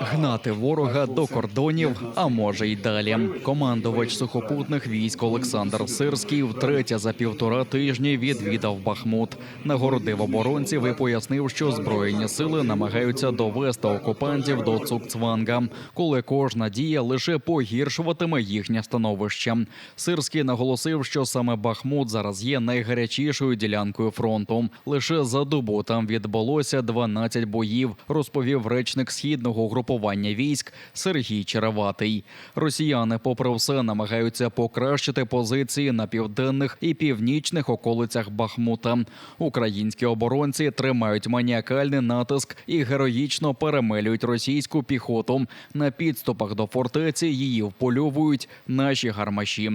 гнати ворога до кордонів, а може й далі. Командувач сухопутних військ Олександр Сирський втретє за півтора тижні відвідав Бахмут, нагородив оборонців і пояснив, що збройні сили намагаються довести окупантів до Цукцванга, коли кожна дія лише погіршуватиме їхнє становище. Сирський наголосив, що саме Бахмут зараз є найгарячішою ділянкою фронту. Лише за добу там відбулося 12 боїв, розповів речник східного угрупування військ Сергій Череватий. Росіяни, попри все, намагаються покращити позиції на південних і північних околицях Бахмута. Українські оборонці тримають маніакальний натиск і героїчно перемелюють російську піхоту. На підступах до фортеці її впольовують наші гармаші.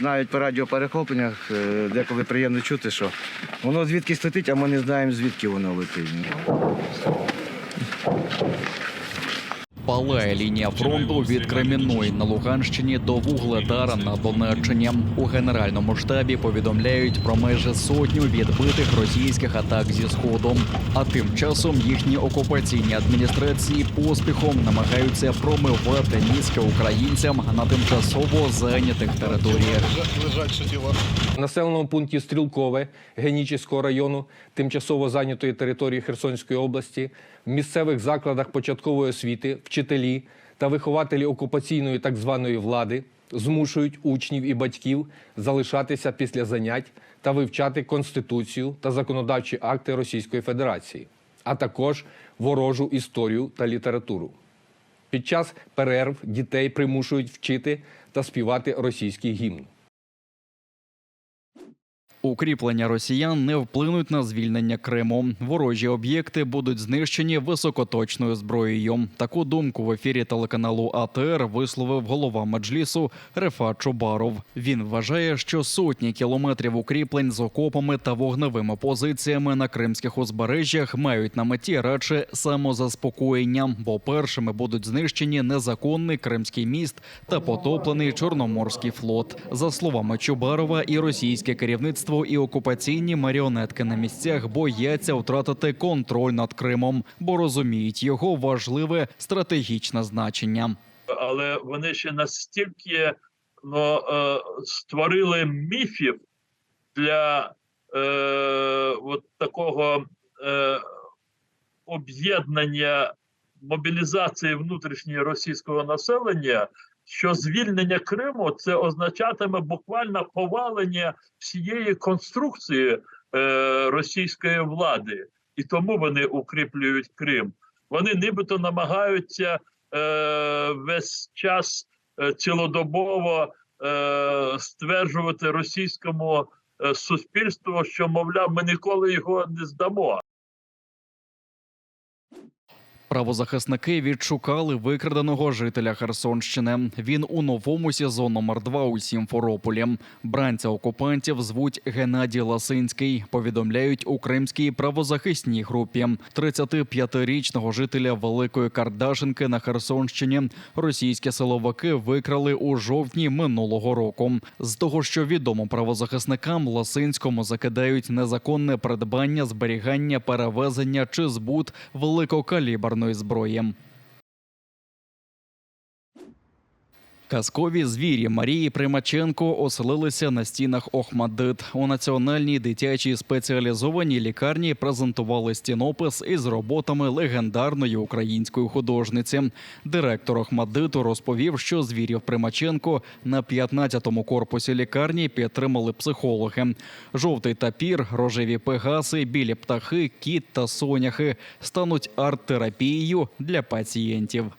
Навіть по радіоперехопленнях е, деколи приємно чути, що воно звідкись летить, а ми не знаємо, звідки воно летить. Палає лінія фронту від Кремінної на Луганщині до Вугледара на Донеччині. У генеральному штабі повідомляють про майже сотню відбитих російських атак зі сходу. А тим часом їхні окупаційні адміністрації поспіхом намагаються промивати мізки українцям на тимчасово зайнятих територіях. Населеному пункті Стрілкове Генічеського району, тимчасово зайнятої території Херсонської області, в місцевих закладах початкової освіти, вчителі та вихователі окупаційної так званої влади змушують учнів і батьків залишатися після занять та вивчати Конституцію та законодавчі акти Російської Федерації, а також ворожу історію та літературу. Під час перерв дітей примушують вчити та співати російський гімн. Укріплення росіян не вплинуть на звільнення Криму. Ворожі об'єкти будуть знищені високоточною зброєю. Таку думку в ефірі телеканалу АТР висловив голова меджлісу Рефа Чубаров. Він вважає, що сотні кілометрів укріплень з окопами та вогневими позиціями на кримських узбережжях мають на меті радше самозаспокоєння, бо першими будуть знищені незаконний кримський міст та потоплений чорноморський флот. За словами Чубарова, і російське керівництво, і окупаційні маріонетки на місцях бояться втратити контроль над Кримом, бо розуміють його важливе стратегічне значення. але вони ще настільки ну, е, створили міфів для е, от такого е, об'єднання мобілізації внутрішньої російського населення, що звільнення Криму це означатиме буквально повалення всієї конструкції е, російської влади, і тому вони укріплюють Крим. Вони нібито намагаються е, весь час е, цілодобово е, стверджувати російському е, суспільству, що мовляв, ми ніколи його не здамо. Правозахисники відшукали викраденого жителя Херсонщини. Він у новому СІЗО номер 2 у Сімферополі. Бранця окупантів звуть Геннадій Ласинський. Повідомляють у кримській правозахисній групі. 35-річного жителя Великої Кардашинки на Херсонщині російські силовики викрали у жовтні минулого року. З того, що відомо правозахисникам, Ласинському закидають незаконне придбання, зберігання, перевезення чи збут великокаліберної зброї. Казкові звірі Марії Примаченко оселилися на стінах Охмадит. У національній дитячій спеціалізованій лікарні презентували стінопис із роботами легендарної української художниці. Директор Охмадиту розповів, що звірів Примаченко на 15-му корпусі лікарні підтримали психологи. Жовтий тапір, рожеві пегаси, білі птахи, кіт та соняхи стануть арт-терапією для пацієнтів.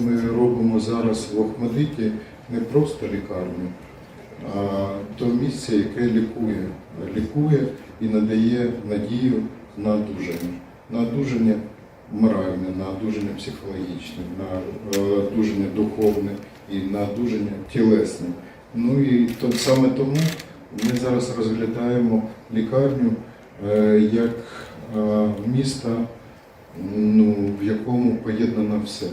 Ми робимо зараз в Охмадиті не просто лікарню, а то місце, яке лікує, лікує і надає надію на одужання. На одужання моральне, на одужання психологічне, на е, одужання духовне і на одужання тілесне. Ну і то, саме тому ми зараз розглядаємо лікарню е, як е, місто, ну, в якому поєднано все.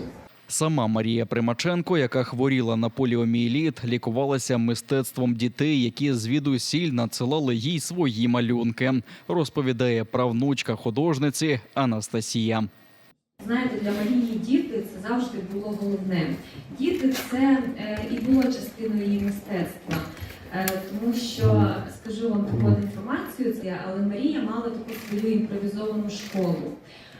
Сама Марія Примаченко, яка хворіла на поліомієліт, лікувалася мистецтвом дітей, які звідусіль надсилали їй свої малюнки, розповідає правнучка художниці Анастасія. Знаєте, для Марії діти це завжди було головне. Діти це е, і було частиною її мистецтва. Е, тому що скажу вам таку інформацію, але Марія мала таку свою імпровізовану школу.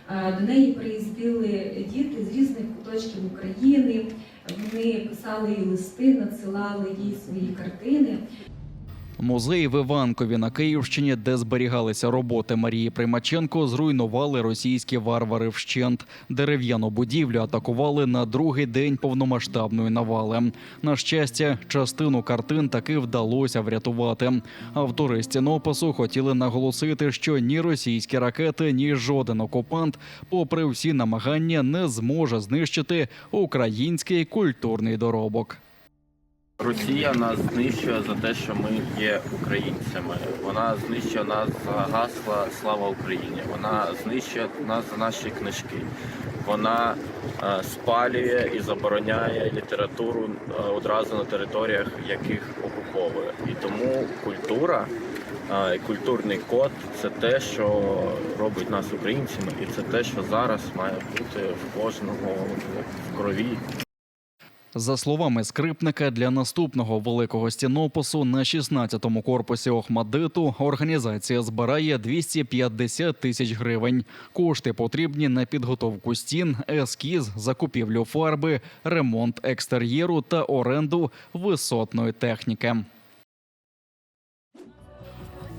Е, До неї приїздили діти з різних куточків України. Вони писали їй листи, надсилали їй свої картини. Музей в Іванкові на Київщині, де зберігалися роботи Марії Примаченко, зруйнували російські варвари вщент. Дерев'яну будівлю атакували на другий день повномасштабної навали. На щастя, частину картин таки вдалося врятувати. Автори стінопису хотіли наголосити, що ні російські ракети, ні жоден окупант, попри всі намагання, не зможе знищити український культурний доробок. Росія нас знищує за те, що ми є українцями. Вона знищує нас за гасла Слава Україні. Вона знищує нас за наші книжки. Вона е, спалює і забороняє літературу е, одразу на територіях, яких окуповує. І тому культура, е, культурний код це те, що робить нас українцями, і це те, що зараз має бути в кожного в крові За словами скрипника, для наступного великого стінопису на 16-му корпусі Охмадиту організація збирає 250 тисяч гривень. Кошти потрібні на підготовку стін, ескіз, закупівлю фарби, ремонт екстер'єру та оренду висотної техніки.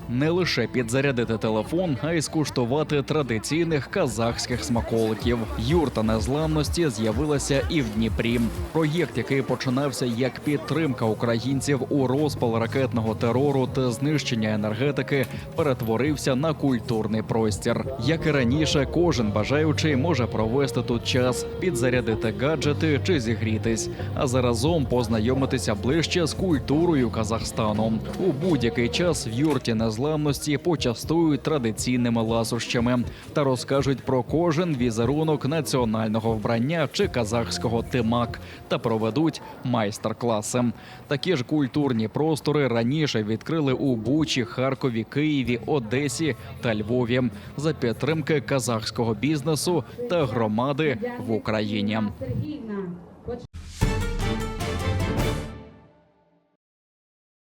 Не лише підзарядити телефон, а й скуштувати традиційних казахських смаколиків. Юрта незламності з'явилася і в Дніпрі. Проєкт, який починався як підтримка українців у розпал ракетного терору та знищення енергетики, перетворився на культурний простір. Як і раніше, кожен бажаючий може провести тут час, підзарядити гаджети чи зігрітись, а заразом познайомитися ближче з культурою Казахстану. У будь-який час в юрті незламності почастують традиційними ласощами та розкажуть про кожен візерунок національного вбрання чи казахського тимак та проведуть майстер-класи. Такі ж культурні простори раніше відкрили у Бучі, Харкові, Києві, Одесі та Львові за підтримки казахського бізнесу та громади в Україні. Сергіївна, от